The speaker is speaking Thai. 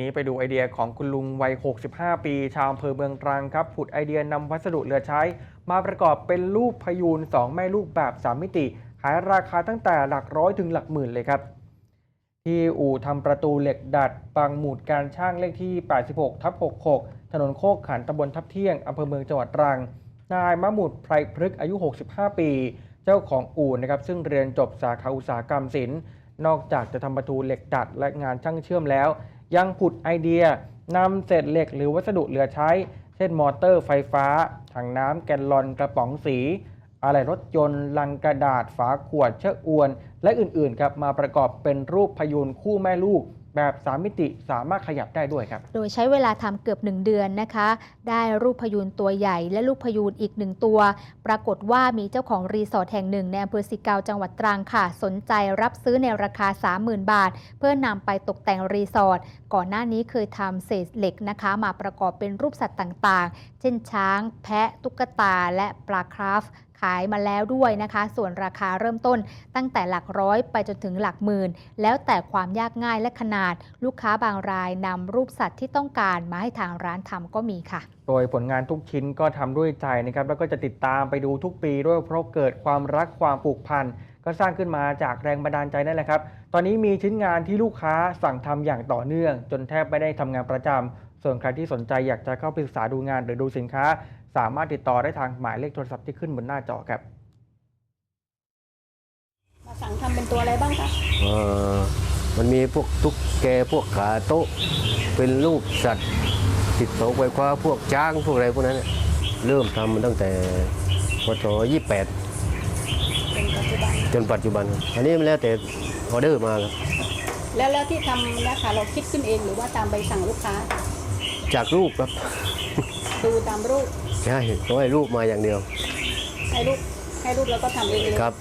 นี้ไปดูไอเดียของคุณลุงวัย 65 ปี ชาวอำเภอเมืองตรังครับ ผุดไอเดียนำวัสดุเหลือใช้ มาประกอบเป็นรูปพยูน 2 แม่ลูกแบบ 3 มิติ ขายราคาตั้งแต่หลักร้อยถึงหลักหมื่นเลยครับ ที่อู่ทำประตูเหล็กดัด บางหมุดการช่างเลขที่ 86 ทับ 66 ถนนโคกขันตำบลทับเที่ยงอำเภอเมืองจังหวัดตรัง นายมะหมุดไพรพฤกษ์อายุ 65 ปี เจ้าของอู่นะครับซึ่งเรียนจบสาขาอุตสาหกรรมศิลป์นอกจากจะทำประตูเหล็กดัดและงานช่างเชื่อมแล้ว ยังผุดไอเดียนำเศษเหล็กหรือวัสดุเหลือใช้ เช่นมอเตอร์ไฟฟ้า ถังน้ำแกนลอนกระป๋องสี อะไรรถยนต์ ลังกระดาษฝาขวดเชือกอวน และอื่นๆครับมาประกอบเป็นรูปพยูนคู่แม่ลูก แบบ 3 มิติสามารถขยับได้ด้วยครับ โดยใช้เวลาทำเกือบ 1 เดือนนะคะ ได้รูปพยูนตัวใหญ่และลูกพยูนอีกหนึ่งตัว ปรากฏว่ามีเจ้าของรีสอร์ทแห่งหนึ่งในอำเภอสิเกาจังหวัดตรังค่ะ สนใจรับซื้อในราคา 30,000 บาท เพื่อนำไปตกแต่งรีสอร์ทก่อนหน้านี้เคยทำเศษเหล็กนะคะ มาประกอบเป็นรูปสัตว์ต่างๆ เช่นช้าง แพะตุ๊กตา และปลาคราฟขายมาแล้วด้วยนะคะ ส่วนราคาเริ่มต้นตั้งแต่หลักร้อยไปจนถึงหลักหมื่น แล้วแต่ความยากง่ายและขนาด ลูกค้าบางรายนำรูปสัตว์ที่ต้องการมาให้ทางร้านทำก็มีค่ะ โดยผลงานทุกชิ้นก็ทำด้วยใจนะครับ แล้วก็จะติดตามไปดูทุกปีด้วยเพราะเกิดความรักความผูกพัน ก็สร้างขึ้นมาจากแรงบันดาลใจนั่นแหละครับ ตอนนี้มีชิ้นงานที่ลูกค้าสั่งทำอย่างต่อเนื่อง จนแทบไม่ได้ทำงานประจำส่วนใครที่สนใจอยากจะเข้าไปศึกษาดูงานหรือดูสินค้า สามารถติดต่อได้ทางหมายเลขโทรศัพท์ที่ขึ้นบนหน้าจอครับ มาสั่งทำเป็นตัวอะไรบ้างคะเอ่อมันมีพวกตุ๊กแกพวกขาโต๊ะ เป็นรูปสัตว์ ติดเสาไฟฟ้าพวกช้างพวกอะไรพวกนั้นเนี่ยเริ่มทำมันตั้งแต่พศ28เป็นปั จจุบันจนปัจจุบันครับอันนี้มันแล้วแต่ออเดอร์มาครับแล้วแล้วที่ทำเนะคะเราคิดขึ้นเองหรือว่าตามใบสั่งลูกค้า จากรูปครับ ดูตามรูปใช่เขาให้รูปมาอย่างเดียว ให้รูปให้รูปแล้วก็ทำเองเลยครับ